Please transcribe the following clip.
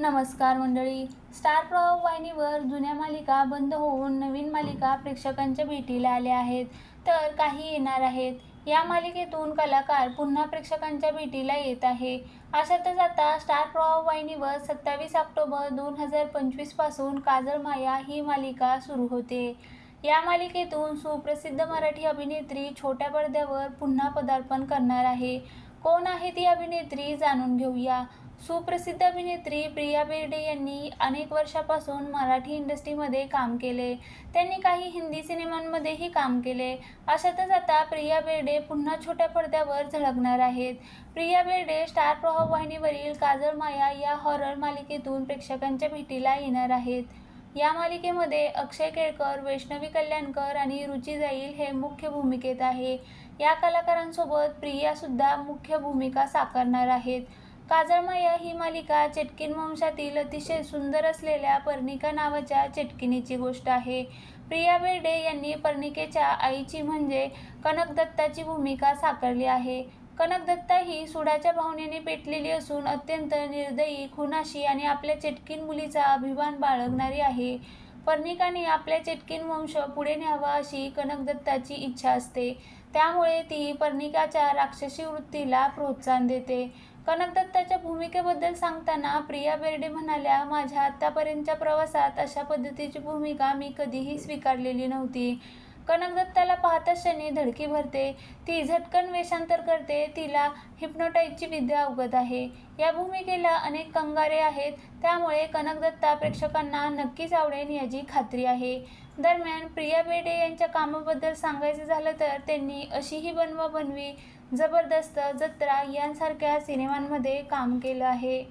नमस्कार मंडळी. स्टार प्रवाह वाहिनीवर जुन्या मालिका बंद होऊन नवीन मालिका प्रेक्षकांच्या भेटीला आल्या आहेत. तर काही येणार आहेत. या मालिकेतून कलाकार पुन्हा प्रेक्षकांच्या भेटीला येत आहे. अशातच आता स्टार प्रवाह वाहिनीवर सत्तावीस ऑक्टोबर दोन हजार पंचवीसपासून काजळ माया ही मालिका सुरू होते. या मालिकेतून सुप्रसिद्ध मराठी अभिनेत्री छोट्या पडद्यावर पुन्हा पदार्पण करणार आहे. कोण आहे ती अभिनेत्री जाणून घेऊया. सुप्रसिद्ध अभिनेत्री प्रिया बेर्डे यांनी अनेक वर्षापासून मराठी इंडस्ट्रीमध्ये काम केले. त्यांनी काही हिंदी सिनेमांमध्येही काम केले. अशातच आता प्रिया बेर्डे पुन्हा छोट्या पडद्यावर झळकणार आहेत. प्रिया बेर्डे स्टार प्रभाव वाहिनीवरील काजळ माया या हॉरर मालिकेतून प्रेक्षकांच्या भेटीला येणार आहेत. या मालिकेमध्ये अक्षय केळकर वैष्णवी कल्याणकर आणि रुची जाईल हे मुख्य भूमिकेत आहे. या कलाकारांसोबत प्रियासुद्धा मुख्य भूमिका साकारणार आहेत. काजळमाया ही मालिका चेटकीन वंशातील अतिशय सुंदर असलेल्या पर्णिका नावाच्या चेटकिनीची गोष्ट आहे. प्रिया बेर्डे यांनी पर्णिकेच्या आईची म्हणजे कनकदत्ताची भूमिका साकारली आहे. कनकदत्ता ही सुडाच्या भावनेने पेटलेली असून अत्यंत निर्दयी खुनाशी आणि आपल्या चेटकीन मुलीचा अभिमान बाळगणारी आहे. पर्णिकाने आपल्या चेटकीन वंश पुढे न्यावा अशी कनकदत्ताची इच्छा असते. त्यामुळे ती पर्णिकाच्या राक्षसी वृत्तीला प्रोत्साहन देते. कनक दत्ताच्या भूमिकेबद्दल सांगताना प्रिया बेर्डे म्हणाल्या माझ्या आत्तापर्यंतच्या प्रवासात अशा पद्धतीची भूमिका मी कधीही स्वीकारलेली नव्हती. कनकदत्ताला पाहता शनी धडकी भरते ती झटकन वेषांतर करते तिला हिप्नोटाईजची विद्या अवगत आहे. या भूमिकेला अनेक कंगारे आहेत त्यामुळे कनकदत्ता प्रेक्षकांना नक्कीच आवडेल याची खात्री आहे. दरम्यान प्रिया बेडे यांच्या कामाबद्दल सांगायचं झालं तर त्यांनी अशीही बनवा बनवी जबरदस्त जत्रा यांसारख्या सिनेमांमध्ये काम केलं आहे.